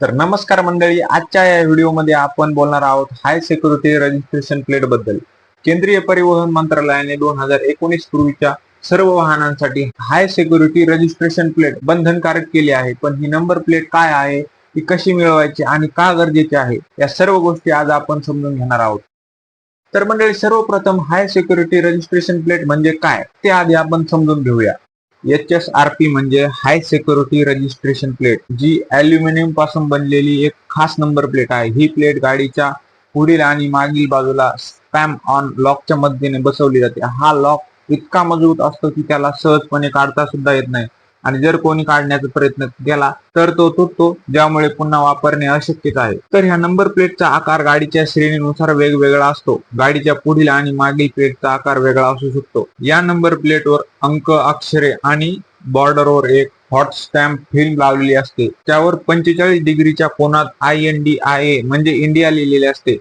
तर नमस्कार मंडळी आजच्या या व्हिडिओमध्ये आपण बोलणार आहोत हाय सिक्युरिटी रजिस्ट्रेशन प्लेटबद्दल. केंद्रीय परिवहन मंत्रालयाने दोन हजार एकोणीस पूर्वीच्या सर्व वाहनांसाठी हाय सिक्युरिटी रजिस्ट्रेशन प्लेट बंधनकारक केली आहे. पण ही नंबर प्लेट काय आहे? ती कशी मिळवायची आणि का गरजेची आहे? या सर्व गोष्टी आज आपण समजून घेणार आहोत. तर मंडळी सर्वप्रथम हाय सिक्युरिटी रजिस्ट्रेशन प्लेट म्हणजे काय? ते आधी आपण समजून घेऊया. एच एस आर पी म्हणजे हाय सिक्युरिटी रजिस्ट्रेशन प्लेट जी अल्युमिनियमपासून बनलेली एक खास नंबर प्लेट आहे. ही प्लेट गाडीच्या पुढील आणि मागील बाजूला स्पॅम ऑन लॉकच्या मदतीने बसवली जाते. हा लॉक इतका मजबूत असतो की त्याला सहजपणे काढता सुद्धा येत नाही. आणि जर कोणी काढण्याचा प्रयत्न केला तर तो तुटतो ज्यामुळे पुन्हा वापरणे अशक्यच आहे. तर ह्या नंबर प्लेटचा आकार गाडीच्या श्रेणीनुसार वेगवेगळा असतो. गाडीच्या पुढील आणि मागील प्लेटचा आकार वेगळा असू शकतो. या नंबर प्लेटवर अंक अक्षरे आणि बॉर्डरवर एक हॉट स्टॅम्प फिल्म लावलेली असते. त्यावर पंचेचाळीस डिग्रीच्या कोनात I N D I A म्हणजे इंडिया लिहिलेले असते.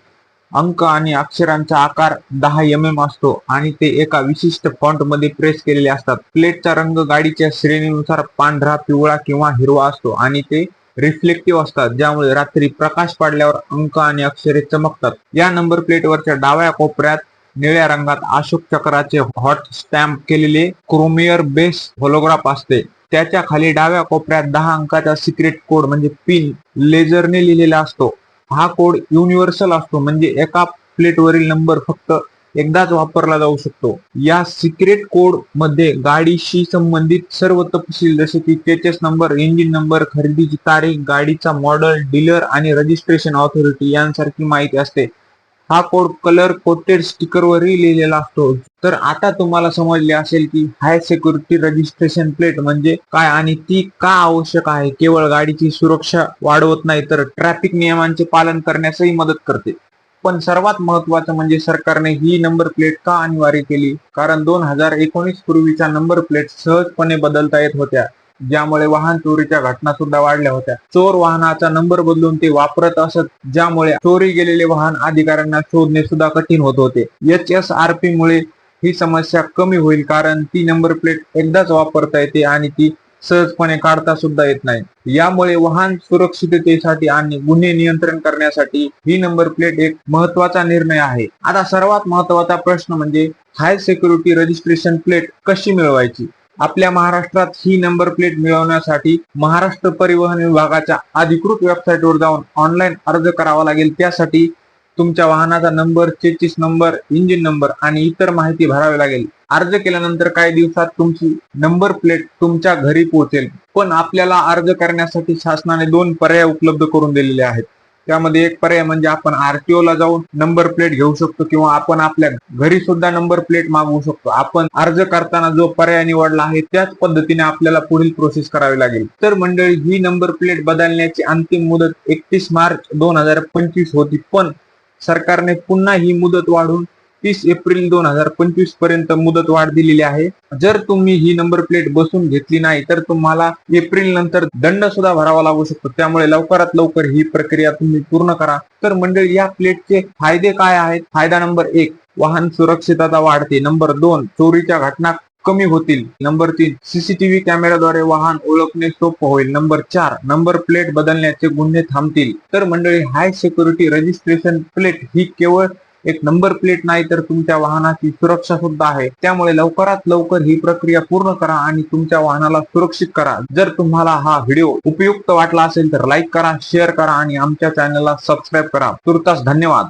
अंक आणि अक्षरांचा आकार दहा एम एम असतो आणि ते एका विशिष्ट फॉन्टमध्ये प्रेस केलेले असतात. प्लेटचा रंग गाडीच्या श्रेणीनुसार पांढरा पिवळा किंवा हिरवा असतो आणि ते रिफ्लेक्टिव्ह असतात ज्यामुळे रात्री प्रकाश पाडल्यावर अंक आणि अक्षरे चमकतात. या नंबर प्लेटवरच्या डाव्या कोपऱ्यात निळ्या रंगात अशोक चक्राचे हॉट स्टॅम्प केलेले क्रोमियर बेस होलोग्राफ असते. त्याच्याखाली डाव्या कोपऱ्यात दहा अंकाचा सिक्रेट कोड म्हणजे पिन लेझरने लिहिलेला असतो. हा कोड युनिव्हर्सल असतो. म्हणजे एका प्लेटवरील नंबर फक्त एकदाच वापरला जाऊ शकतो. या सिक्रेट कोडमध्ये गाडीशी संबंधित सर्व तपशील जसे की चेचेस नंबर इंजिन नंबर खरेदीची तारीख गाडीचा मॉडेल डीलर आणि रजिस्ट्रेशन ऑथॉरिटी यांसारखी माहिती असते. हा कोड कलर कोटेड स्टिकरवरही लिहिलेला असतो. तर आता तुम्हाला समजले असेल की हाय सिक्युरिटी रजिस्ट्रेशन प्लेट म्हणजे काय आणि ती का आवश्यक आहे? केवळ गाडीची सुरक्षा वाढवत नाही तर ट्रॅफिक नियमांचे पालन करण्यासही मदत करते. पण सर्वात महत्वाचं म्हणजे सरकारने ही नंबर प्लेट का अनिवार्य केली? कारण दोन हजार एकोणीस पूर्वीच्या नंबर प्लेट सहजपणे बदलता येत होत्या. ज्यामुळे वाहन चोरीच्या घटना सुद्धा वाढल्या होत्या. चोर वाहनाचा नंबर बदलून ते वापरत असत ज्यामुळे चोरी गेलेले वाहन अधिकाऱ्यांना शोधणे सुद्धा कठीण होत होते. एच एस आर पी मुळे ही समस्या कमी होईल कारण ती नंबर प्लेट एकदाच वापरता येते आणि ती सहजपणे काढता सुद्धा येत नाही. यामुळे वाहन सुरक्षिततेसाठी आणि गुन्हे नियंत्रण करण्यासाठी ही नंबर प्लेट एक महत्त्वाचा निर्णय आहे. आता सर्वात महत्त्वाचा प्रश्न म्हणजे हाय सिक्युरिटी रजिस्ट्रेशन प्लेट कशी मिळवायची? आपल्या महाराष्ट्रात ही नंबर प्लेट मिळवण्यासाठी महाराष्ट्र परिवहन विभागाच्या अधिकृत वेबसाईटवर जाऊन ऑनलाईन अर्ज करावा लागेल. त्यासाठी तुमच्या वाहनाचा number chassis number engine number आणि इतर माहिती भरावी लागेल. अर्ज केल्यानंतर काही दिवसात तुमची नंबर प्लेट तुमच्या घरी पोहोचेल. पण आपल्याला अर्ज करण्यासाठी शासनाने दोन पर्याय उपलब्ध करून दिलेले आहेत. त्यामध्ये एक पर्याय म्हणजे आपण आरटीओ ला जाऊन नंबर प्लेट घेऊ शकतो किंवा आपण आपल्या घरी सुद्धा नंबर प्लेट मागवू शकतो. आपण अर्ज करताना जो पर्याय निवडला आहे त्याच पद्धतीने आपल्याला पुढील प्रोसेस करावी लागेल. तर मंडळी ही नंबर प्लेट बदलण्याची अंतिम मुदत एकतीस मार्च दोन हजार पंचवीस होती. पण सरकारने पुन्हा ही मुदत वाढून तीस एप्रिल दोन हजार पंचवीसपर्यंत मुदत वाढ दिलेली आहे. जर तुम्ही ही नंबर प्लेट बसून घेतली नाही तर तुम्हाला एप्रिल नंतर दंड सुद्धा भरावा लागू शकतो. त्यामुळे लवकरात लवकर ही प्रक्रिया तुम्ही पूर्ण करा. तर मंडळी या प्लेटचे फायदे काय आहेत? फायदा नंबर एक वाहन सुरक्षितता वाढते. नंबर दोन चोरीच्या घटना कमी होतील. नंबर तीन सीसीटीव्ही कॅमेराद्वारे वाहन ओळखणे सोपं होईल. नंबर चार नंबर प्लेट बदलण्याचे गुन्हे थांबतील. तर मंडळी हाय सिक्युरिटी रजिस्ट्रेशन प्लेट ही केवळ एक नंबर प्लेट नाही तर तुमच्या वाहनाची सुरक्षा सुद्धा आहे. त्यामुळे लवकरात लवकर ही प्रक्रिया पूर्ण करा आणि तुमच्या वाहनाला सुरक्षित करा. जर तुम्हाला हा व्हिडिओ उपयुक्त वाटला असेल तर लाईक करा शेअर करा आणि आमच्या चॅनलला सबस्क्राईब करा. तुर्तास धन्यवाद.